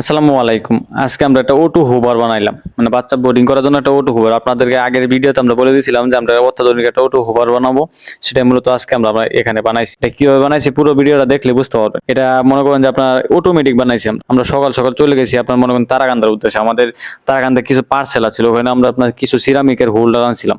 আসসালামু আলাইকুম। আজকে আমরা একটা ওটু হুবার বানাইলাম। মানে বাচ্চা বোর্ডিং করার জন্য একটা ওটু হুবার আপনাদেরকে আগের ভিডিওতে আমরা বলে দিয়েছিলাম যে আমরা অত্যাধুনিক একটা ওটু হুবার বানাবো। সেটা মূলত আজকে আমরা এখানে বানাইছি। এটা কীভাবে বানাইছি পুরো ভিডিওটা দেখলে বুঝতে পারবেন। এটা মনে করেন যে আপনার অটোমেটিক বানাইছি আমরা। আমরা সকাল সকাল চলে গেছি, আপনার মনে করেন তারাকান্দার উদ্দেশ্যে। আমাদের তারাকান্দা কিছু পার্সেল আছে ওখানে আমরা আপনার কিছু সিরামিকের হোল্ডার আনছিলাম।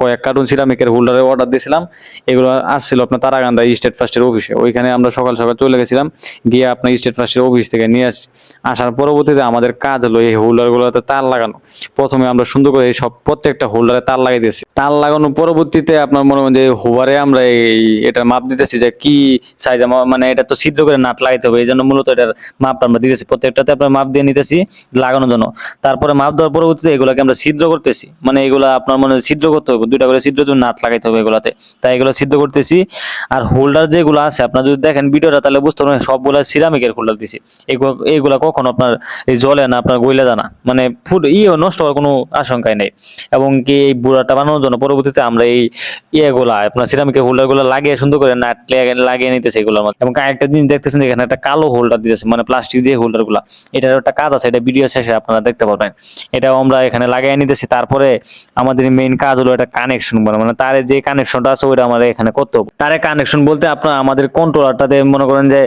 কয়েক কার্টুন সিরামিকের হোল্ডারের অর্ডার দিয়েছিলাম। এগুলো আসছিল আপনার তারাকান্দা স্টেট ফার্স্টের অফিসে ওইখানে আমরা সকাল সকাল চলে গেছিলাম, গিয়ে আপনার স্টেট ফার্স্টের অফিস থেকে নিয়ে আসি, আসার পরবর্তীতে আমাদের কাজ হলো এই হোল্ডার গুলোতে তার লাগানো। প্রথমে আমরা সুন্দর করে এই সব প্রত্যেকটা হোল্ডারে তার লাগাই দিয়েছি। তার লাগানোর পরবর্তীতে আপনার মনে করেন যে হোবারে আমরা এই এটা মাপ দিতেছি যে কি সাইজ মানে এটা তো সিদ্ধ করে নাট লাগাইতে হবে এই জন্য মূলত এটার মাপটা আমরা দিতেছি। প্রত্যেকটাতে আপনার মাপ দিয়ে নিতেছি লাগানোর জন্য। তারপরে মাপ দেওয়ার পরবর্তীতে এগুলোকে আমরা ছিদ্র করতেছি। মানে এগুলা আপনার মনে হয় ছিদ্র করতে হবে, দুইটা করে ছিদ্র জন্য নাট লাগাইতে হবে এগুলাতে। তাই এগুলো ছিদ্র করতেছি। আর হোল্ডার যেগুলো আছে, আপনার যদি দেখেন ভিডিওটা, তাহলে বুঝতে পারবেন সবগুলা সিরামিকের হোল্ডার দিছি। এগুলো কখনো আপনার এই জলে না, আপনার গইলে জানা মানে ফুড ইয়ে নষ্ট হওয়ার কোনো আশঙ্কাই নেই। এবং কি এই বুড়াটা বানানোর জন্য পরবর্তীতে আমরা এই ইয়েগুলা, আপনার সিরামিকের হোল্ডারগুলো লাগিয়ে সুন্দর করে নাট লাগিয়ে- নিতেছে এগুলোর মধ্যে। এবং আরেকটা জিনিস দেখতেছেন যে এখানে একটা কালো হোল্ডার দিতেছে মানে প্লাস্টিক যে হোল্ডারগুলা এটার একটা কাজ আছে, এটা ভিডিও শেষে আপনারা দেখতে পারবেন। এটাও আমরা এখানে লাগিয়ে নিতেছি। তারপরে আমাদের মেইন কাজ হলো এটা কানেকশন বলে মানে তার যে কানেকশনটা আছে, ওইটা আমাদের এখানে করতে হবে। তারে কানেকশন বলতে আপনার আমাদের কন্ট্রোলারটাতে মনে করেন যে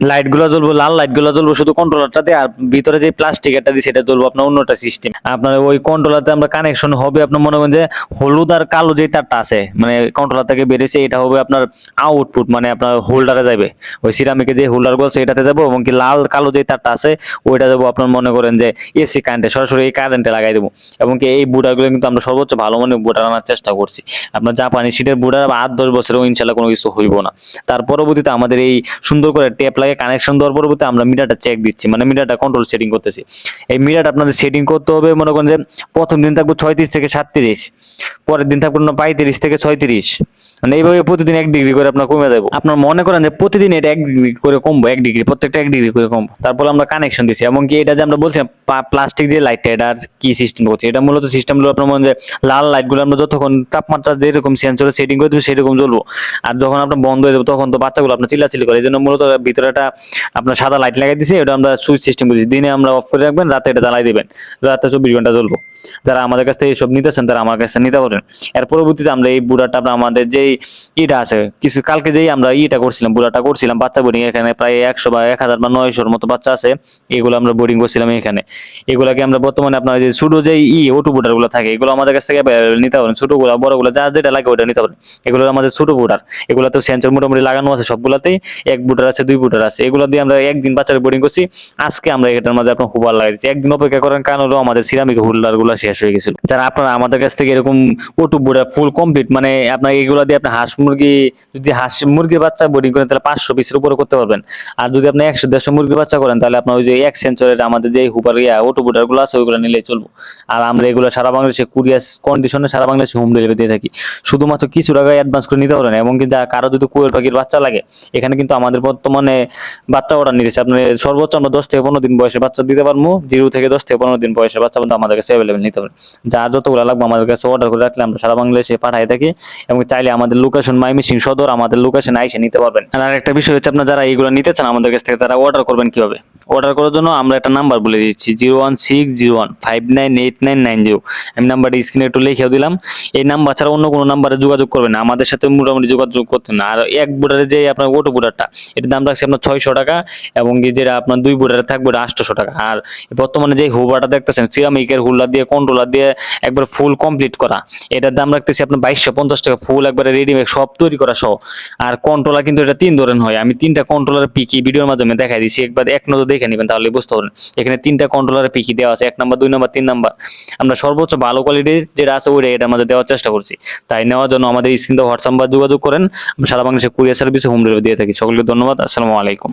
লাইটগুলো জ্বলবো, লাল লাইটগুলো জ্বলবো, শুধু কন্ট্রোলারটা দিয়ে আর ভিতরে যে প্লাস্টিক একটা দিচ্ছে এটা জ্বলবো আপনার অন্যটা সিস্টেম আপনার ওই কন্ট্রোলারতে আমরা কানেকশন হবে আপনার মনে করেন যে হলুদ আর কালো যে তারটা আছে মানে কন্ট্রোলার থেকে বেরিয়েছে, এটা হবে আপনার আউটপুট মানে আপনার হোল্ডারে যাবে ওই সিরামিকে যে হোল্ডারগুলো আছে এটাতে যাব, এবং কি লাল কালো যে তারটা আছে, ওইটা যাব আপনার মনে করেন যে এসি কারেন্টে সরাসরি এই কারেন্টে লাগাই দেবো। এবং কি এই বুটারগুলো কিন্তু আমরা সর্বোচ্চ ভালো মানের বুটার আনার চেষ্টা করছি। আপনার জাপানি সিটের বুটার আট, দশ বছরেও ইনশাল্লাহ কোনো কিছু হইব না। তার পরবর্তীতে আমাদের এই সুন্দর করে টেপ লাগে কানেকশন দেওয়ার পরবর্তীতে আমরা মিটারটা চেক দিচ্ছি মানে মিটারটা কন্ট্রোল সেটিং করতেছি। এই মিটারটা আপনাদের সেটিং করতে হবে, মনে করেন যে প্রথম দিন থাকব ছয়ত্রিশ থেকে সাতত্রিশ, পরের দিন থাকব পঁয়ত্রিশ থেকে ছয়ত্রিশ। মানে এইভাবে প্রতিদিন এক ডিগ্রি করে আপনার কমে যাব আপনার মনে করেন যে প্রতিদিন এটা এক ডিগ্রি করে কমবো, এক ডিগ্রি প্রত্যেকটা এক ডিগ্রি করে কমবো। তারপর আমরা কানেকশন দিচ্ছি এবং কি এটা যে আমরা বলছি প্লাস্টিক যে লাইটটা এটা কি সিস্টেম করছি? এটা মূলত সিস্টেম হলো আপনার মনে যে লাল লাইটগুলো আমরা যতক্ষণ তাপমাত্রা যেরকম সেন্সরে সেটিং করে দেবো, সেরকম জ্বলবো। আর যখন আপনার বন্ধ হয়ে যাবে, তখন তো বাচ্চাগুলো আপনার চিল্লাচিল্লি করে। এই জন্য মূলত ভিতরে একটা আপনার সাদা লাইট লাগাই দিছি, এটা আমরা সুইচ সিস্টেম করছি। দিনে আমরা অফ করে রাখবেন, রাতে এটা জ্বালাই দেবেন। রাতে চব্বিশ ঘণ্টা জ্বলবো। যারা আমাদের কাছ থেকে এইসব নিতেছেন, তারা আমার কাছে নিতে পারেন। এর পরবর্তীতে আমরা এই বুড়াটা আমাদের যেই ইটা আছে। কিছু কালকে যেই আমরা ইটা করছিলাম বুড়াটা করছিলাম, বাচ্চা বোর্ডিং এখানে প্রায় একশো বা এক হাজার বা নয়শোর মতো বাচ্চা আছে। এগুলো আমরা বোর্ডিং করছিলাম এখানে। এগুলাকে আমরা বর্তমানে আপনার যে ছোট যে ই ওটু বুটারগুলো থাকে, এগুলো আমাদের কাছ থেকে নিতে পারেন ছোটগুলা বড়গুলা যার যেটা লাগে ওটা নিতে পারেন এগুলো আমাদের ছোট বুটার এগুলো তো সেন্সর মোটামুটি লাগানো আছে সবগুলাতেই। এক বুটার আছে, দুই বুটার আছে। এগুলো দিয়ে আমরা একদিন বাচ্চার বোর্ডিং করছি। আজকে আমরা এটার মাঝে আপনার হুবার লাগাই দিচ্ছি। একদিন অপেক্ষা করেন, কারণ হলো আমাদের সিরামিক হোল্ডারগুলো শেষ হয়ে গেছিল। যারা আপনারা আমাদের কাছ থেকে এরকম ওটু বুটার ফুল কমপ্লিট মানে আপনার এগুলো দিয়ে আপনি হাঁস মুরগি, যদি হাঁস মুরগির বাচ্চা বোর্ডিং করেন, তাহলে পাঁচশো পিসের উপরে করতে পারবেন। আর যদি আপনি একশো, দেড়শো মুরগির বাচ্চা করেন, তাহলে আপনার ওই যে এক সেন্সরের আমাদের যে হুপার ইয়া ওটু বুটারগুলো আছে, ওইগুলো নিলেই চলবো। আর আমরা এগুলো সারা বাংলাদেশে কুরিয়ার কন্ডিশনে সারা বাংলাদেশে হোম ডেলিভারি দিয়ে থাকি। শুধুমাত্র কিছু টাকা অ্যাডভান্স করে নিতে পারেন এবং যা কারও যদি কুয়ের পাখির বাচ্চা লাগে, এখানে কিন্তু আমাদের বর্তমানে বাচ্চা অর্ডার নিতেছে। আপনি সর্বোচ্চ আমরা দশ থেকে পনেরো দিন বয়সে বাচ্চা দিতে পারব, জিরো থেকে দশ থেকে পনেরো দিন বয়সে বাচ্চা কিন্তু আমাদের কাছে অ্যাভেলেবেল নিতে পারেন যা যতগুলো লাগবে আমাদের কাছে অর্ডার করে রাখলে আমরা সারা বাংলাদেশে পাঠাই থাকি, এবং চাইলে আমাদের লোকেশন মাইমিসিং সদর, আমাদের লোকেশন আইসে নিতে পারবেন। আর একটা বিষয় হচ্ছে, আপনার যারা এইগুলো নিতে চান আমাদের কাছ থেকে, তারা অর্ডার করবেন কীভাবে? অর্ডার করার জন্য আমরা একটা নাম্বার বলে দিচ্ছি zero one six zero one five nine eight nine nine zero আমি নাম্বারটি স্ক্রিনে একটু লিখেও দিলাম। এই নাম্বার ছাড়া অন্য কোনো নাম্বারে যোগাযোগ করবেন না। আমাদের সাথে মোটামুটি যোগাযোগ করতে না। আর এক বুটারে যে আপনার ওটো বুটারটা এটার দাম রাখছে আপনার ছয়শো টাকা এবং যেটা আপনার দুই বুটারে থাকবে আটশোশো টাকা। আর বর্তমানে যে হুবাটা দেখতেছেন সিরামিকের হুল্লার দিয়ে কন্ট্রোলার দিয়ে একবার ফুল কমপ্লিট করা, এটার দাম রাখতেছি আপনার বাইশশো পঞ্চাশ টাকা। ফুল একবারে রেডিমেড সব তৈরি করা সহ। আর কন্ট্রোলার কিন্তু এটা তিন ধরনের হয়। আমি তিনটা কন্ট্রোলার পিকি, ভিডিওর মাধ্যমে দেখাই দিচ্ছি একবার এক নজর দেখে নেবেন তাহলে বুঝতে পারবেন। এখানে তিনটা কন্ট্রোলারের পিকি দেওয়া আছে, এক নম্বর, দুই নাম্বার, তিন নাম্বার। আমরা সর্বোচ্চ ভালো কোয়ালিটির যেটা আছে ওইটা এটার মধ্যে দেওয়ার চেষ্টা করছি। তাই নেওয়ার জন্য আমাদের স্ক্রিনে হোয়াটসঅ্যাপ বা যোগাযোগ করেন। সারা বাংলাদেশে কুরিয়ার সার্ভিসে হোম ডেলিভারি দিয়ে থাকি। সকলকে ধন্যবাদ। আসসালামু আলাইকুম।